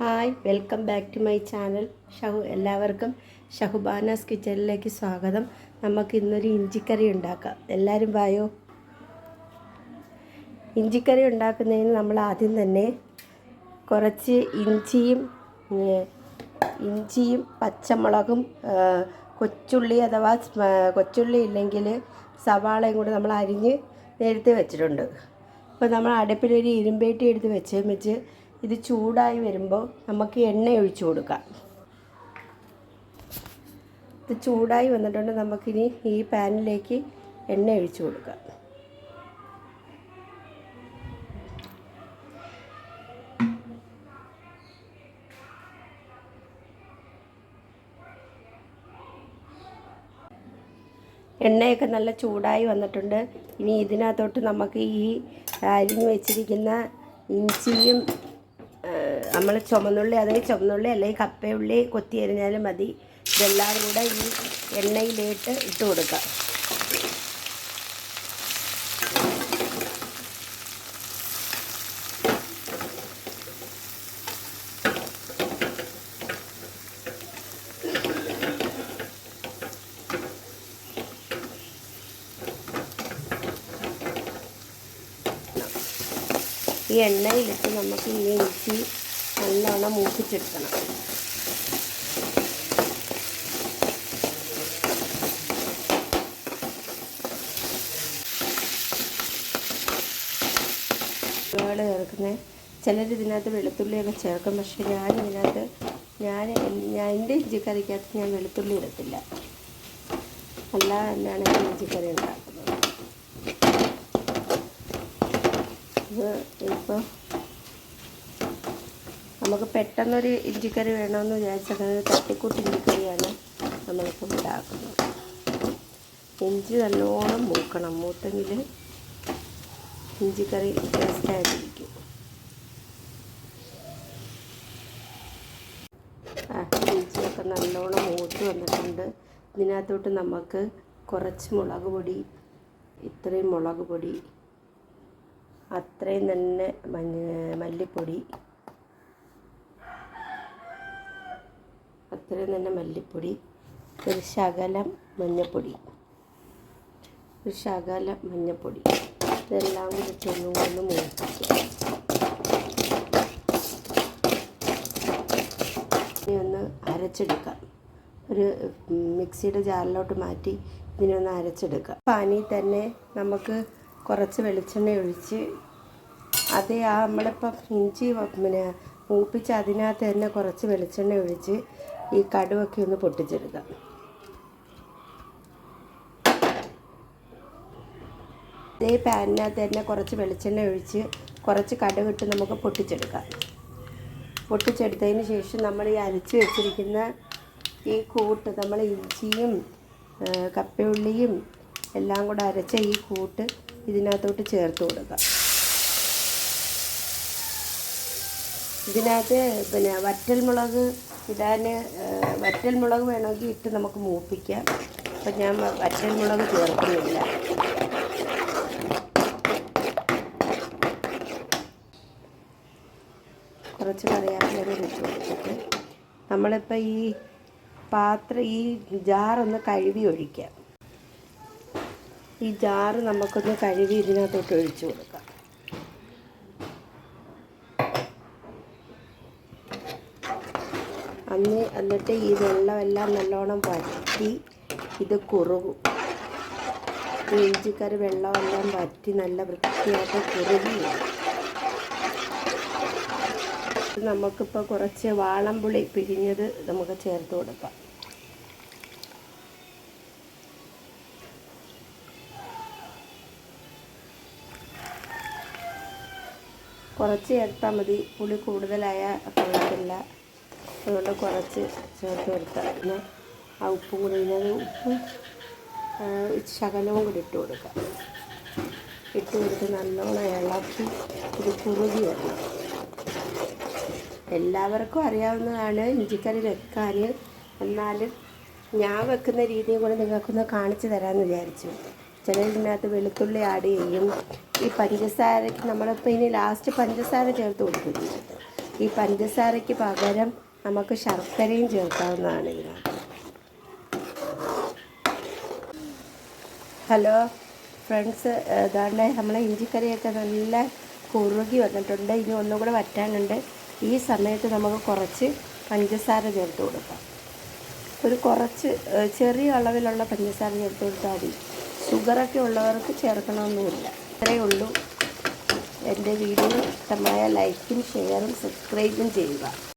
Hi welcome back to my channel. Shahu എല്ലാവർക്കും ഷഹുബാനാസ് കിച്ചണിലേക്ക് സ്വാഗതം. നമുക്ക് ഇന്നൊരു ഇഞ്ചിക്കറി ഉണ്ടാക്കാം. എല്ലാവരും വായോ? ഇഞ്ചിക്കറി ഉണ്ടാക്കുന്നതിന് നമ്മൾ ആദ്യം തന്നെ കുറച്ച് ഇഞ്ചിയും ഇഞ്ചിയും പച്ചമുളകും കൊച്ചുള്ളി അഥവാ കൊച്ചുള്ളി ഇല്ലെങ്കിൽ സവാളയും കൂടി നമ്മൾ അരിഞ്ഞ് നേരത്തെ വെച്ചിട്ടുണ്ട്. അപ്പോൾ നമ്മൾ അടുപ്പിലൊരു ഇരുമ്പേട്ടി എടുത്ത് വെച്ച് വെച്ച് ഇത് ചൂടായി വരുമ്പോൾ നമുക്ക് എണ്ണ ഒഴിച്ചു കൊടുക്കാം. ഇത് ചൂടായി വന്നിട്ടുണ്ട്. നമുക്കിനി ഈ പാനിലേക്ക് എണ്ണ ഒഴിച്ചു കൊടുക്കാം. എണ്ണയൊക്കെ നല്ല ചൂടായി വന്നിട്ടുണ്ട്. ഇനി ഇതിനകത്തോട്ട് നമുക്ക് ഈ അരിഞ്ഞ് വെച്ചിരിക്കുന്ന ഇഞ്ചിയും നമ്മൾ ചുമന്നുള്ളി അല്ലെങ്കിൽ ചുമന്നുള്ളി അല്ലെങ്കിൽ കപ്പയുള്ളി കൊത്തി എരിഞ്ഞാലും മതി. ഇതെല്ലാം കൂടെ ഈ എണ്ണയിലേട്ട് ഇട്ട് കൊടുക്കാം. ഈ എണ്ണയിലിട്ട് നമുക്ക് ഈ ഇഞ്ചി നല്ലോണം മൂപ്പിച്ചെടുക്കണം. ഒരുപാട് ചേർക്കുന്നത് ചിലർ ഇതിനകത്ത് വെളുത്തുള്ളിയൊക്കെ ചേർക്കും. പക്ഷെ ഞാൻ ഇതിനകത്ത് ഞാൻ ഞാൻ എന്റെ ഇഞ്ചിക്കറിക്കകത്ത് ഞാൻ വെളുത്തുള്ളി ഇടത്തില്ല. അല്ല എന്നാണ് ഞാൻ ഇഞ്ചിക്കറി ഉണ്ടാക്കുന്നത്. ഇപ്പോൾ നമുക്ക് പെട്ടെന്നൊരു ഇഞ്ചിക്കറി വേണമെന്ന് ഒരു തട്ടിക്കൂട്ട് ഇഞ്ചിക്കറിയാണ് നമ്മളിപ്പോൾ ഉണ്ടാക്കുന്നത്. ഇഞ്ചി നല്ലോണം മൂക്കണം. മൂത്തെങ്കിൽ ഇഞ്ചിക്കറി ടേസ്റ്റായിട്ടിരിക്കും ആ ഇഞ്ചിയൊക്കെ നല്ലോണം മൂത്ത് വന്നിട്ടുണ്ട്. ഇതിനകത്തോട്ട് നമുക്ക് കുറച്ച് മുളക് പൊടി ഇത്രയും മുളക് പൊടി അത്രയും തന്നെ മഞ്ഞ മല്ലിപ്പൊടി അത്രയും തന്നെ മല്ലിപ്പൊടി ഒരു ശകലം മഞ്ഞൾപ്പൊടി ഒരു ശകലം മഞ്ഞൾപ്പൊടി ഇതെല്ലാം കൂടി ചെന്നും കൊണ്ട് മൂപ്പിക്കുക ഇനി ഒന്ന് അരച്ചെടുക്കാം. ഒരു മിക്സിയുടെ ജാറിലോട്ട് മാറ്റി ഇതിനെ ഒന്ന് അരച്ചെടുക്കാം. പാനി തന്നെ നമുക്ക് കുറച്ച് വെളിച്ചെണ്ണ ഒഴിച്ച് അതേ ആ നമ്മളിപ്പം ഇഞ്ചി പിന്നെ മൂപ്പിച്ച് അതിനകത്ത് തന്നെ കുറച്ച് വെളിച്ചെണ്ണ ഒഴിച്ച് ഈ കടുവൊക്കെ ഒന്ന് പൊട്ടിച്ചെടുക്കാം. ഇതേ പാനിനകത്ത് തന്നെ കുറച്ച് വെളിച്ചെണ്ണ ഒഴിച്ച് കുറച്ച് കടുകിട്ട് നമുക്ക് പൊട്ടിച്ചെടുക്കാം. പൊട്ടിച്ചെടുത്തതിന് ശേഷം നമ്മൾ ഈ അരച്ച് വെച്ചിരിക്കുന്ന ഈ കൂട്ട് നമ്മൾ ഇഞ്ചിയും കപ്പയുള്ളിയും എല്ലാം കൂടെ അരച്ച ഈ കൂട്ട് ഇതിനകത്തോട്ട് ചേർത്ത് കൊടുക്കാം. ഇതിനകത്ത് പിന്നെ വറ്റൽമുളക് ഇടാൻ വറ്റൽമുളക് വേണമെങ്കിൽ ഇട്ട് നമുക്ക് മൂപ്പിക്കാം. അപ്പം ഞാൻ വറ്റൽ മുളക് ചേർക്കുന്നില്ല. കുറച്ച് കറിവേപ്പില ഇട്ട് നമ്മളിപ്പോൾ ഈ പാത്രം ഈ ജാറൊന്ന് കഴുകി ഒഴിക്കാം. ഈ ജാറ് നമുക്കൊന്ന് കഴുകി ഇതിനകത്തോട്ട് ഒഴിച്ചു കൊടുക്കാം. അന്ന് എന്നിട്ട് ഈ വെള്ളമെല്ലാം നല്ലോണം വറ്റി ഇത് കുറുകും. ഇഞ്ചിക്കറി വെള്ളമെല്ലാം വറ്റി നല്ല വൃത്തിയായിട്ട് കുറുകി. നമുക്കിപ്പോൾ കുറച്ച് വാളംപുളി പിഴിഞ്ഞത് നമുക്ക് ചേർത്ത് കൊടുക്കാം. കുറച്ച് ചേർത്താൽ മതി. പുളി കൂടുതലായ കൊള്ളത്തില്ല അതുകൊണ്ട് കുറച്ച് ചേർത്ത് കൊടുത്താൽ പിന്നെ ആ ഉപ്പും കൂടി ഇതിനത് ഉപ്പ് ശകലവും കൂടി ഇട്ട് കൊടുക്കാം. ഇട്ട് കൊടുത്ത് നല്ലോണം ഇളക്കി ഇത് കുറുകി വരണം. എല്ലാവർക്കും അറിയാവുന്നതാണ് ഇഞ്ചിക്കറി വെക്കാൻ എന്നാലും ഞാൻ വെക്കുന്ന രീതിയും കൂടെ നിങ്ങൾക്കൊന്ന് കാണിച്ചു തരാമെന്ന് വിചാരിച്ചു. ചിലതിനകത്ത് വെളുത്തുള്ളി ആഡ് ചെയ്യും. ഈ പഞ്ചസാരയ്ക്ക് നമ്മളിപ്പോൾ ഇനി ലാസ്റ്റ് പഞ്ചസാര ചേർത്ത് കൊടുക്കും ഈ പഞ്ചസാരയ്ക്ക് പകരം നമുക്ക് ശർക്കരയും ചേർക്കാവുന്നതാണ് ഇതിനകത്ത് ഹലോ ഫ്രണ്ട്സ് ഏതാണ്ട് നമ്മളെ ഇഞ്ചിക്കറിയൊക്കെ നല്ല കുറുകി വന്നിട്ടുണ്ട്. ഇനി ഒന്നും കൂടെ വറ്റാനുണ്ട്. ഈ സമയത്ത് നമുക്ക് കുറച്ച് പഞ്ചസാര ചേർത്ത് കൊടുക്കാം. ഒരു കുറച്ച് ചെറിയ അളവിലുള്ള പഞ്ചസാര ചേർത്ത് കൊടുത്താൽ മതി. ഷുഗറൊക്കെ ഉള്ളവർക്ക് ചേർക്കണമെന്നില്ല. ഇത്രയേ ഉള്ളൂ. എന്റെ വീഡിയോ. ഇഷ്ടമായ ലൈക്കും ഷെയറും സബ്സ്ക്രൈബും ചെയ്യുക.